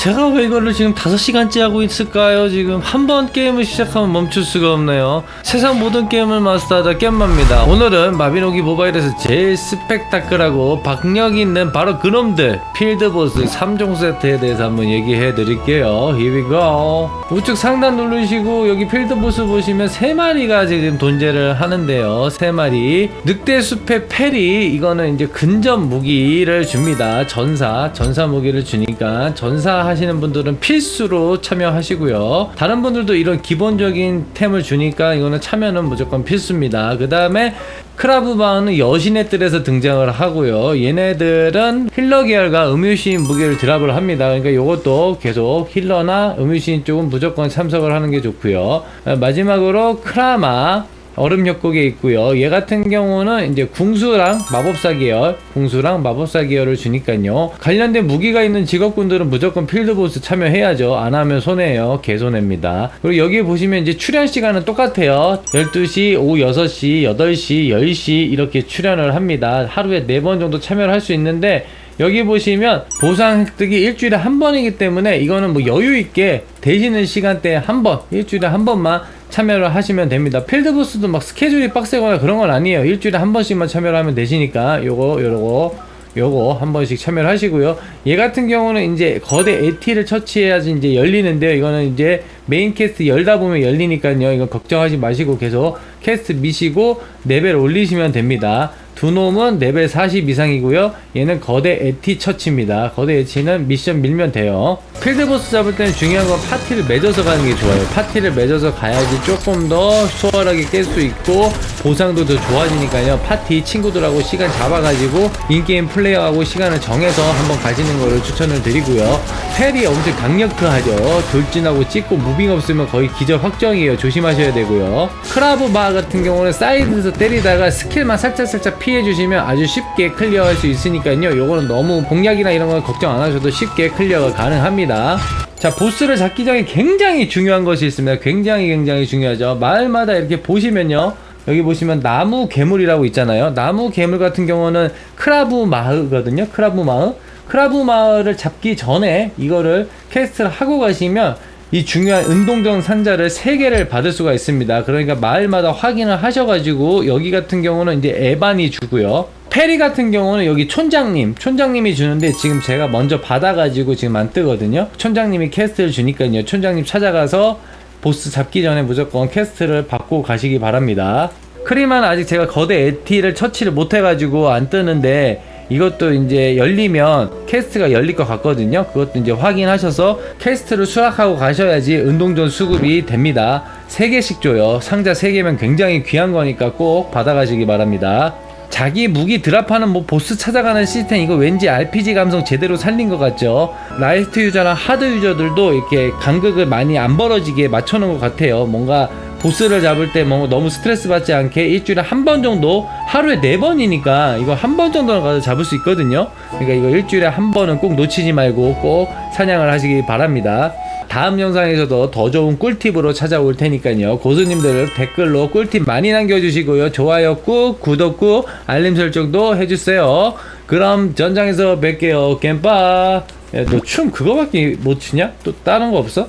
제가 왜 이거를 지금 5시간째 하고 있을까요? 지금 한 번 게임을 시작하면 멈출 수가 없네요. 세상 모든 게임을 마스터하다 겜마입니다. 오늘은 마비노기 모바일에서 제일 스펙타클하고 박력 있는 바로 그놈들 필드보스 3종 세트에 대해서 한번 얘기해 드릴게요. Here we go. 우측 상단 누르시고 여기 필드보스 보시면 세 마리가 지금 존재를 하는데요. 세 마리. 늑대 숲의 페리 이거는 이제 근접 무기를 줍니다. 전사 전사 무기를 주니까 전사 하시는 분들은 필수로 참여하시고요. 다른 분들도 이런 기본적인 템을 주니까 이거는 참여는 무조건 필수입니다. 그 다음에 크라브바는 여신의 뜰에서 등장을 하고요. 얘네들은 힐러 계열과 음유시인 무기를 드랍을 합니다. 그러니까 이것도 계속 힐러나 음유시인 쪽은 무조건 참석을 하는 게 좋고요. 아, 마지막으로 크라마 얼음 협곡에 있고요. 얘 같은 경우는 이제 궁수랑 마법사 계열, 궁수랑 마법사 계열을 주니까요. 관련된 무기가 있는 직업군들은 무조건 필드 보스 참여해야죠. 안 하면 손해예요. 개손해입니다. 그리고 여기 보시면 이제 출연 시간은 똑같아요. 12시, 오후 6시, 8시, 10시 이렇게 출연을 합니다. 하루에 4번 정도 참여를 할 수 있는데 여기 보시면 보상 획득이 일주일에 한 번이기 때문에 이거는 뭐 여유 있게 되시는 시간대에 한 번, 일주일에 한 번만 참여를 하시면 됩니다. 필드 보스도 막 스케줄이 빡세거나 그런 건 아니에요. 일주일에 한 번씩만 참여를 하면 되시니까 요거 요거 요거 한 번씩 참여를 하시고요. 얘 같은 경우는 이제 거대 에티를 처치해야지 이제 열리는데요. 이거는 이제 메인 캐스트 열다 보면 열리니까요. 이거 걱정하지 마시고 계속 캐스트 미시고 레벨 올리시면 됩니다. 두 놈은 레벨 40 이상이고요. 얘는 거대 에티 처치입니다. 거대 에티는 미션 밀면 돼요. 필드 보스 잡을 때는 중요한 건 파티를 맺어서 가는 게 좋아요. 파티를 맺어서 가야지 조금 더 수월하게 깰 수 있고 보상도 더 좋아지니까요. 파티 친구들하고 시간 잡아가지고 인게임 플레이어하고 시간을 정해서 한번 가시는 거를 추천을 드리고요. 펠이 엄청 강력하죠. 돌진하고 찍고 무빙 없으면 거의 기절 확정이에요. 조심하셔야 되고요. 크라브 마 같은 경우는 사이드에서 때리다가 스킬만 살짝살짝 피 해주시면 아주 쉽게 클리어할 수 있으니까요. 요거는 너무 공략이나 이런 건 걱정 안 하셔도 쉽게 클리어가 가능합니다. 자, 보스를 잡기 전에 굉장히 중요한 것이 있습니다. 굉장히 굉장히 중요하죠. 마을마다 이렇게 보시면요. 여기 보시면 나무 괴물이라고 있잖아요. 나무 괴물 같은 경우는 크라브 마을거든요. 크라브 마을. 크라브 마을을 잡기 전에 이거를 퀘스트를 하고 가시면 이 중요한 운동전 상자를 3개를 받을 수가 있습니다. 그러니까 마을마다 확인을 하셔가지고 여기 같은 경우는 이제 에반이 주고요. 페리 같은 경우는 여기 촌장님, 촌장님이 주는데 지금 제가 먼저 받아가지고 지금 안 뜨거든요. 촌장님이 캐스트를 주니까요. 촌장님 찾아가서 보스 잡기 전에 무조건 캐스트를 받고 가시기 바랍니다. 크리만 아직 제가 거대 에티를 처치를 못해가지고 안 뜨는데 이것도 이제 열리면 캐스트가 열릴 것 같거든요. 그것도 이제 확인하셔서 캐스트를 수락하고 가셔야지 운동전 수급이 됩니다. 3개씩 줘요. 상자 3개면 굉장히 귀한 거니까 꼭 받아가시기 바랍니다. 자기 무기 드랍하는 뭐 보스 찾아가는 시스템 이거 왠지 RPG 감성 제대로 살린 것 같죠 라이트 유저나 하드 유저들도 이렇게 간극을 많이 안 벌어지게 맞춰놓은 것 같아요 뭔가 보스를 잡을 때 뭐 너무 스트레스 받지 않게 일주일에 한 번 정도 하루에 네 번이니까 이거 한 번 정도는 가서 잡을 수 있거든요 그러니까 이거 일주일에 한 번은 꼭 놓치지 말고 꼭 사냥을 하시기 바랍니다 다음 영상에서도 더 좋은 꿀팁으로 찾아올 테니까요. 고수님들 댓글로 꿀팁 많이 남겨주시고요. 좋아요 꾹, 구독 꾹, 알림 설정도 해주세요. 그럼 전장에서 뵐게요. 겜빠. 야, 너 춤 그거밖에 못 추냐? 또 다른 거 없어?